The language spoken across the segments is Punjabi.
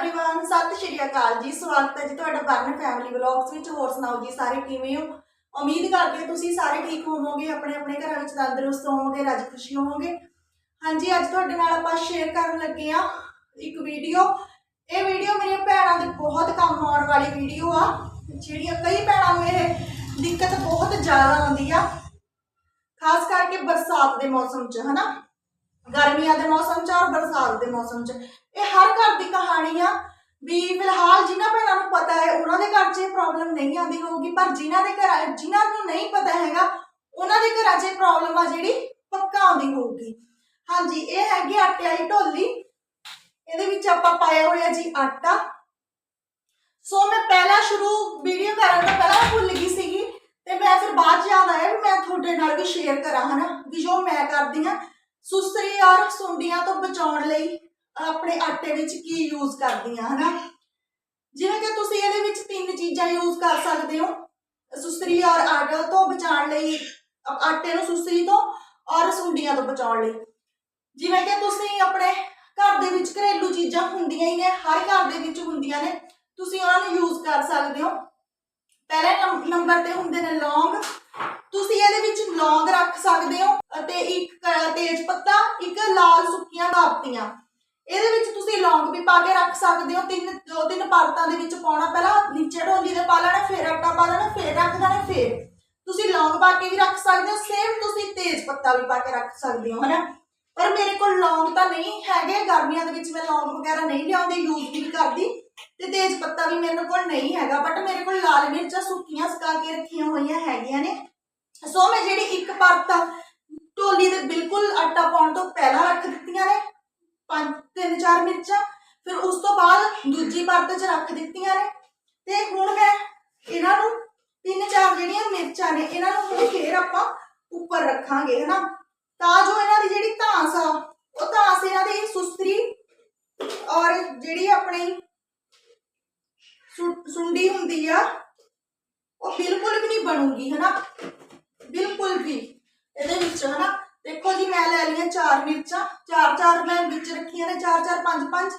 एवरीवन ਸਤਿ ਸ਼੍ਰੀ ਅਕਾਲ ਜੀ ਸਵਾਗਤ ਹੈ ਜੀ ਤੁਹਾਡਾ ਬਰਨ ਫੈਮਿਲੀ ਵਲੌਗਸ ਵਿੱਚ ਹੋਰ ਸੁਣਾਓ ਜੀ ਸਾਰੇ ਕਿਵੇਂ ਹੋ ਉਮੀਦ ਕਰਦੇ ਹਾਂ ਤੁਸੀਂ ਸਾਰੇ ਠੀਕ ਹੋਵੋਗੇ ਆਪਣੇ ਆਪਣੇ ਘਰਾਂ ਵਿੱਚ ਤੰਦਰੁਸਤ ਹੋਵੋਗੇ ਰਾਜੀ ਖੁਸ਼ੀ ਹੋਵੋਗੇ ਹਾਂਜੀ ਅੱਜ ਤੁਹਾਡੇ ਨਾਲ ਆਪਾਂ ਸ਼ੇਅਰ ਕਰਨ ਲੱਗੇ ਆ ਇੱਕ ਵੀਡੀਓ ਇਹ ਵੀਡੀਓ ਮੇਰੀਆਂ ਭੈਣਾਂ ਦੇ ਬਹੁਤ ਕੰਮ ਆਉਣ ਵਾਲੀ ਵੀਡੀਓ ਆ ਜਿਹੜੀਆਂ ਕਈ ਭੈਣਾਂ ਨੂੰ ਇਹ ਦਿੱਕਤ ਬਹੁਤ ਜ਼ਿਆਦਾ ਆਉਂਦੀ ਆ ਖਾਸ ਕਰਕੇ ਬਰਸਾਤ ਦੇ ਮੌਸਮ 'ਚ ਹਨਾ ਗਰਮੀਆਂ ਦੇ ਮੌਸਮ 'ਚ ਔਰ ਬਰਸਾਤ ਦੇ ਮੌਸਮ 'ਚ ਇਹ ਹਰ ਘਰ ਦੀ ਕਹਾਣੀ ਆ ਵੀ ਫਿਲਹਾਲ ਜਿਨ੍ਹਾਂ ਭੈਣਾਂ ਨੂੰ ਪਤਾ ਹੈ ਉਹਨਾਂ ਦੇ ਘਰ 'ਚ ਇਹ ਪ੍ਰੋਬਲਮ ਨਹੀਂ ਆਉਂਦੀ ਹੋਊਗੀ ਪਰ ਜਿਨ੍ਹਾਂ ਦੇ ਘਰ ਜਿਨ੍ਹਾਂ ਨੂੰ ਨਹੀਂ ਪਤਾ ਹੈਗਾ ਉਹਨਾਂ ਦੇ ਘਰਾਂ 'ਚ ਇਹ ਪ੍ਰੋਬਲਮ ਆ ਜਿਹੜੀ ਪੱਕਾ ਆਉਂਦੀ ਹੋਊਗੀ ਹਾਂਜੀ ਇਹ ਹੈਗੀ ਆਟੇ ਵਾਲੀ ਢੋਲੀ ਇਹਦੇ ਵਿੱਚ ਆਪਾਂ ਪਾਇਆ ਹੋਇਆ ਜੀ ਆਟਾ ਸੋ ਮੈਂ ਪਹਿਲਾਂ ਸ਼ੁਰੂ ਵੀਡੀਓ ਕਰਨ ਤੋਂ ਪਹਿਲਾਂ ਭੁੱਲ ਗਈ ਸੀਗੀ ਤੇ ਮੈਂ ਫਿਰ ਬਾਅਦ 'ਚ ਯਾਦ ਆਇਆ ਵੀ ਮੈਂ ਤੁਹਾਡੇ ਨਾਲ ਵੀ ਸ਼ੇਅਰ ਕਰਾਂ ਹਨਾ ਵੀ ਜੋ ਮੈਂ ਕਰਦੀ ਆ ਸੁਸਰੀ ਔਰ ਸੁੰਡੀਆਂ ਤੋਂ ਬਚਾਉਣ ਲਈ ਆਪਣੇ ਆਟੇ ਵਿੱਚ ਕੀ ਯੂਜ਼ ਕਰਦੀਆਂ ਹਨਾ? ਜਿਵੇਂ ਕਿ ਤੁਸੀਂ ਇਹਦੇ ਵਿੱਚ ਤਿੰਨ ਚੀਜ਼ਾਂ ਯੂਜ਼ ਕਰ ਸਕਦੇ ਹੋ, ਸੁਸਰੀ ਔਰ ਆਟਾ ਤੋਂ ਬਚਾਉਣ ਲਈ, ਆਟੇ ਨੂੰ ਸੁਸਰੀ ਤੋਂ ਔਰ ਸੁੰਡੀਆਂ ਤੋਂ ਬਚਾਉਣ ਲਈ। ਜਿਵੇਂ ਕਿ ਤੁਸੀਂ ਆਪਣੇ ਘਰ ਦੇ ਵਿੱਚ ਘਰੇਲੂ ਚੀਜ਼ਾਂ ਹੁੰਦੀਆਂ ਹੀ ਨੇ, ਹਰ ਘਰ ਦੇ ਵਿੱਚ ਹੁੰਦੀਆਂ ਨੇ, ਤੁਸੀਂ ਉਹਨਾਂ ਨੂੰ ਯੂਜ਼ ਕਰ ਸਕਦੇ ਹੋ। ਪਹਿਲੇ ਨੰਬਰ ਤੇ ਹੁੰਦੇ ਨੇ ਲੌਂਗ ਤੁਸੀਂ ਇਹਦੇ ਵਿੱਚ ਲੌਂਗ ਰੱਖ ਸਕਦੇ ਹੋ ਅਤੇ ਇੱਕ ਤੇਜ ਪੱਤਾ, ਇੱਕ ਲਾਲ ਸੁੱਕੀਆਂ ਕਾਪਤੀਆਂ ਇਹਦੇ ਵਿੱਚ ਤੁਸੀਂ ਲੌਂਗ ਵੀ ਪਾ ਕੇ ਰੱਖ ਸਕਦੇ ਹੋ। ਤਿੰਨ, ਦੋ, ਤਿੰਨ ਪਰਤਾਂ ਦੇ ਵਿੱਚ ਪਾਉਣਾ ਪਹਿਲਾਂ ਨੀਚੇ ਢੋਲੀ ਦੇ ਪਾ ਲੈਣਾ, ਫਿਰ ਆਟਾ ਪਾ ਲੈਣਾ, ਫਿਰ ਰੱਖ ਦੇਣਾ, ਫਿਰ। ਤੁਸੀਂ ਲੌਂਗ ਪਾ ਕੇ ਵੀ ਰੱਖ ਸਕਦੇ ਹੋ। ਸੇਮ ਤੁਸੀਂ ਤੇਜ ਪੱਤਾ ਵੀ ਪਾ ਕੇ ਰੱਖ ਸਕਦੇ ਹੋ, ਹਨਾ? ਪਰ ਮੇਰੇ ਕੋਲ ਲੌਂਗ ਤਾਂ ਨਹੀਂ ਹੈਗੇ। ਗਰਮੀਆਂ ਦੇ ਵਿੱਚ ਮੈਂ ਲੌਂਗ ਵਗੈਰਾ ਨਹੀਂ ਲਿਆਉਂਦੀ ਯੂਜ਼ ਵੀ ਨਹੀਂ ਕਰਦੀ। ਤੇ ਤੇਜ ਪੱਤਾ ਵੀ ਮੇਰੇ ਕੋਲ ਨਹੀਂ ਹੈਗਾ। ਬਟ ਮੇਰੇ ਕੋਲ ਲਾਲ ਮਿਰਚਾਂ ਸੁੱਕੀਆਂ ਸੁਕਾ ਕੇ ਰੱਖੀਆਂ ਹੋਈਆਂ ਹੈਗੀਆਂ ਨੇ। ਸੋ ਮੈਂ ਜਿਹੜੀ ਇੱਕ ਪਰਤ ਢੋਲੀ ਦੇ ਬਿਲਕੁਲ ਆਟਾ ਪਾਉਣ ਤੋਂ ਪਹਿਲਾਂ ਰੱਖ ਦਿੱਤੀਆਂ ਨੇ, ਪੰਜ, ਤਿੰਨ, ਚਾਰ ਮਿਰਚਾਂ, ਫਿਰ ਉਸ ਤੋਂ ਬਾਅਦ ਦੂਜੀ ਪਰਤ 'ਚ ਰੱਖ ਦਿੱਤੀਆਂ ਨੇ ਤੇ ਹੁਣ ਮੈਂ ਇਹਨਾਂ ਨੂੰ ਤਿੰਨ, ਚਾਰ ਜਿਹੜੀਆਂ ਮਿਰਚਾਂ ਨੇ, ਇਹਨਾਂ ਨੂੰ ਹੁਣ ਫੇਰ ਆਪਾਂ ਉੱਪਰ ਰੱਖਾਂਗੇ, ਹਨਾ? ਤਾਂ ਜੋ ਇਹਨਾਂ ਦੀ ਜਿਹੜੀ ਧਾਂਸ ਆ, ਉਹ ਧਾਂਸ ਇਹਨਾਂ ਦੀ ਸੁਸਤਰੀ ਔਰ ਜਿਹੜੀ ਆਪਣੀ ਸੁੰਡੀ ਹੁੰਦੀ ਆ, ਉਹ ਬਿਲਕੁਲ ਵੀ ਨਹੀਂ ਬਣੂਗੀ, ਹਨਾ? ਇਹਦੇ ਵਿੱਚ ਹਨਾ, ਦੇਖੋ ਜੀ, ਮੈਂ ਲੈ ਲਈਆਂ ਚਾਰ ਮਿਰਚਾਂ, ਚਾਰ ਚਾਰ ਮੈਂ ਵਿੱਚ ਰੱਖੀਆਂ ਨੇ, ਚਾਰ ਚਾਰ, ਪੰਜ ਪੰਜ।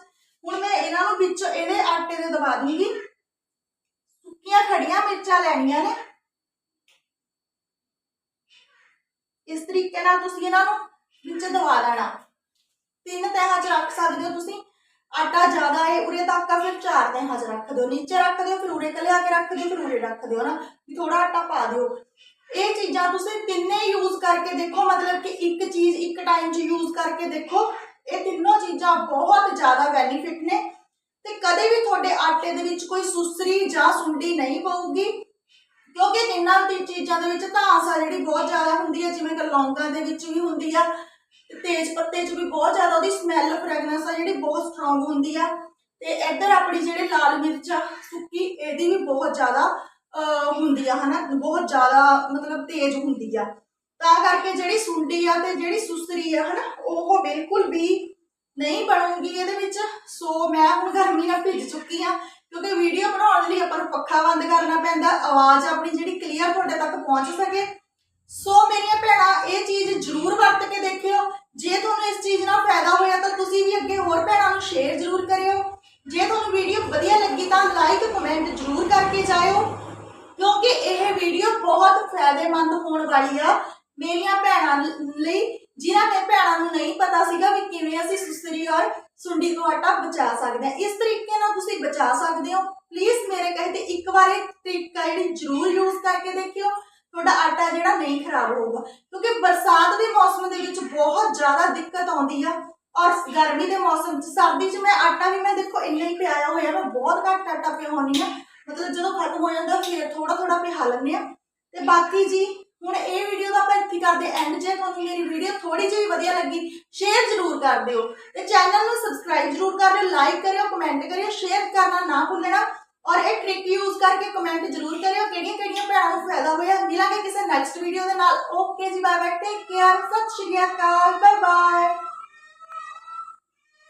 ਹੁਣ ਮੈਂ ਇਹਨਾਂ ਨੂੰ ਵਿੱਚ ਇਹਦੇ ਆਟੇ ਦੇ ਦਬਾ ਦੂੰਗੀ। ਸੁੱਕੀਆਂ ਖੜੀਆਂ ਮਿਰਚਾਂ ਲੈਣੀਆਂ ਨੇ। ਇਸ ਤਰੀਕੇ ਨਾਲ ਤੁਸੀਂ ਇਹਨਾਂ ਨੂੰ ਵਿੱਚ ਦਬਾ ਲੈਣਾ। ਤਿੰਨ ਤਹਾਂ 'ਚ ਰੱਖ ਸਕਦੇ ਹੋ ਤੁਸੀਂ। ਆਟਾ ਜ਼ਿਆਦਾ ਹੈ, ਉਰੇ ਤੱਕ ਆ, ਫਿਰ ਚਾਰ ਤਹਾਂ 'ਚ ਰੱਖ ਦਿਓ। ਨੀਚੇ ਰੱਖ ਦਿਓ, ਫਿਰ ਉਰੇ ਤੇ ਕੇ ਰੱਖ ਦਿਓ, ਫਿਰ ਉਰੇ ਰੱਖ ਦਿਓ ਨਾ ਵੀ ਥੋੜਾ ਆਟਾ ਪਾ ਦਿਓ। ਇਹ ਚੀਜ਼ਾਂ ਤੁਸੀਂ ਤਿੰਨੇ ਯੂਜ਼ ਕਰਕੇ ਦੇਖੋ, ਮਤਲਬ ਕਿ ਇੱਕ ਚੀਜ਼ ਇੱਕ ਟਾਈਮ 'ਚ ਯੂਜ਼ ਕਰਕੇ ਦੇਖੋ। ਇਹ ਤਿੰਨੋਂ ਚੀਜ਼ਾਂ ਬਹੁਤ ਜ਼ਿਆਦਾ ਬੈਨੀਫਿਟ ਨੇ। ਤੇ ਕਦੇ ਵੀ ਤੁਹਾਡੇ ਆਟੇ ਦੇ ਵਿੱਚ ਕੋਈ ਸੁਸਰੀ ਜਾਂ ਸੁੰਡੀ ਨਹੀਂ ਪਊਗੀ, ਕਿਉਂਕਿ ਇਹਨਾਂ ਦੀ ਚੀਜ਼ਾਂ ਦੇ ਵਿੱਚ ਧਾਂਸ ਆ ਜਿਹੜੀ ਬਹੁਤ ਜ਼ਿਆਦਾ ਹੁੰਦੀ ਹੈ ਜਿਵੇਂ ਕਿ ਲੌਂਗਾਂ ਦੇ ਵਿੱਚ ਵੀ ਹੁੰਦੀ ਆ। ਤੇਜ ਪੱਤੇ 'ਚ ਵੀ ਬਹੁਤ ਜ਼ਿਆਦਾ ਉਹਦੀ ਸਮੈਲ ਫ੍ਰੈਗਰੈਂਸ ਆ ਜਿਹੜੀ ਬਹੁਤ ਸਟਰੋਂਗ ਹੁੰਦੀ ਆ। ਤੇ ਇੱਧਰ ਆਪਣੀ ਜਿਹੜੇ ਲਾਲ ਮਿਰਚ ਆ, ਸੁੱਕੀ, ਇਹਦੀ ਵੀ ਬਹੁਤ ਜ਼ਿਆਦਾ ਹੁੰਦੀ ਆ, ਹਨਾ? ਬਹੁਤ ਜ਼ਿਆਦਾ ਮਤਲਬ ਤੇਜ਼ ਹੁੰਦੀ ਆ। ਤਾਂ ਕਰਕੇ ਜਿਹੜੀ ਸੁੰਡੀ ਆ ਤੇ ਜਿਹੜੀ ਸੁਸਰੀ ਆ, ਹਨਾ? ਉਹ ਬਿਲਕੁਲ ਵੀ ਨਹੀਂ ਬਣੂਗੀ ਇਹਦੇ ਵਿੱਚ। ਸੋ ਮੈਂ ਹੁਣ ਗਰਮੀ ਨਾਲ ਭਿੱਜ ਚੁੱਕੀ ਆ, ਕਿਉਂਕਿ ਵੀਡੀਓ ਬਣਾਉਣ ਲਈ ਆਪਾਂ ਨੂੰ ਪੱਖਾ ਬੰਦ ਕਰਨਾ ਪੈਂਦਾ, ਆਵਾਜ਼ ਆਪਣੀ ਜਿਹੜੀ ਕਲੀਅਰ ਤੁਹਾਡੇ ਤੱਕ ਪਹੁੰਚ ਸਕੇ। ਸੋ ਮੇਰੀਆਂ ਭੈਣਾਂ, ਇਹ ਚੀਜ਼ ਜ਼ਰੂਰ ਵਰਤ ਕੇ ਦੇਖਿਓ। ਜੇ ਤੁਹਾਨੂੰ ਇਸ ਚੀਜ਼ ਨਾਲ ਫਾਇਦਾ ਹੋਇਆ, ਤਾਂ ਤੁਸੀਂ ਵੀ ਅੱਗੇ ਹੋਰ ਭੈਣਾਂ ਨੂੰ ਸ਼ੇਅਰ ਜ਼ਰੂਰ ਕਰਿਓ। ਜੇ ਤੁਹਾਨੂੰ ਵੀਡੀਓ ਵਧੀਆ ਲੱਗੀ, ਤਾਂ ਲਾਈਕ ਕਮੈਂਟ ਜ਼ਰੂਰ ਕਰਕੇ ਜਾਇਓ। ਕਿਉਂਕਿ ਇਹ ਵੀਡੀਓ ਬਹੁਤ ਫਾਇਦੇਮੰਦ ਹੋਣ ਵਾਲੀ ਆ ਮੇਰੀਆਂ ਭੈਣਾਂ ਲਈ, ਜਿਨ੍ਹਾਂ ਨੇ ਭੈਣਾਂ ਨੂੰ ਨਹੀਂ ਪਤਾ ਸੀਗਾ ਵੀ ਕਿਵੇਂ ਅਸੀਂ ਸੁਸਰੀ ਔਰ ਸੁੰਡੀ ਤੋਂ ਆਟਾ ਬਚਾ ਸਕਦੇ ਹਾਂ। ਇਸ ਤਰੀਕੇ ਨਾਲ ਤੁਸੀਂ ਬਚਾ ਸਕਦੇ ਹੋ। ਪਲੀਜ਼ ਮੇਰੇ ਕਹੇ ਤੇ ਇੱਕ ਵਾਰ ਇਹ ਤਰੀਕਾ ਜਿਹੜੀ ਜ਼ਰੂਰ ਯੂਜ਼ ਕਰਕੇ ਦੇਖਿਓ। ਤੁਹਾਡਾ ਆਟਾ ਜਿਹੜਾ ਨਹੀਂ ਖਰਾਬ ਹੋਊਗਾ। ਕਿਉਂਕਿ ਬਰਸਾਤ ਦੇ ਮੌਸਮ ਦੇ ਵਿੱਚ ਬਹੁਤ ਜ਼ਿਆਦਾ ਦਿੱਕਤ ਆਉਂਦੀ ਆ ਔਰ ਗਰਮੀ ਦੇ ਮੌਸਮ 'ਚ, ਸਰਦੀ 'ਚ ਮੈਂ ਆਟਾ ਵੀ ਮੈਂ ਦੇਖੋ ਇੰਨਾ ਹੀ ਪਿਆਇਆ ਹੋਇਆ, ਮੈਂ ਬਹੁਤ ਘੱਟ ਆਟਾ ਪਿਆਉਣੀ ਆ ਮਤਲਬ ਜਦੋਂ ਖਤਮ ਹੋ ਜਾਂਦਾ ਫਿਰ ਥੋੜਾ ਥੋੜਾ ਪਿਹਾ ਲੈਂਦੇ ਆ ਤੇ ਬਾਕੀ ਜੀ, ਹੁਣ ਇਹ ਵੀਡੀਓ ਦਾ ਆਪਾਂ ਇੱਥੇ ਕਰਦੇ ਐਂਡ ਜੇ ਤੁਹਾਨੂੰ ਮੇਰੀ ਵੀਡੀਓ ਥੋੜੀ ਜਿਹੀ ਵਧੀਆ ਲੱਗੀ ਸ਼ੇਅਰ ਜ਼ਰੂਰ ਕਰ ਦਿਓ। ਤੇ ਚੈਨਲ ਨੂੰ ਸਬਸਕ੍ਰਾਈਬ ਜ਼ਰੂਰ ਕਰ ਦਿਓ। ਲਾਈਕ ਕਰਿਓ ਕਮੈਂਟ ਕਰਿਓ ਸ਼ੇਅਰ ਕਰਨਾ ਨਾ ਭੁੱਲਣਾ। ਔਰ ਇਹ ਟ੍ਰਿਕ ਯੂਜ਼ ਕਰਕੇ ਕਮੈਂਟ ਜ਼ਰੂਰ ਕਰਿਓ ਕਿਹੜੀਆਂ ਕਿਹੜੀਆਂ ਭੈਣਾਂ ਨੂੰ ਫਾਇਦਾ ਹੋਇਆ। ਮਿਲਾਂਗੇ ਕਿਸੇ ਨੈਕਸਟ ਵੀਡੀਓ ਦੇ ਨਾਲ। ਓਕੇ ਜੀ ਬਾਏ ਬਾਏ ਟੇਕ ਕੇਅਰ ਸਤਿ ਸ਼੍ਰੀ ਅਕਾਲ ਬਾਏ ਬਾਏ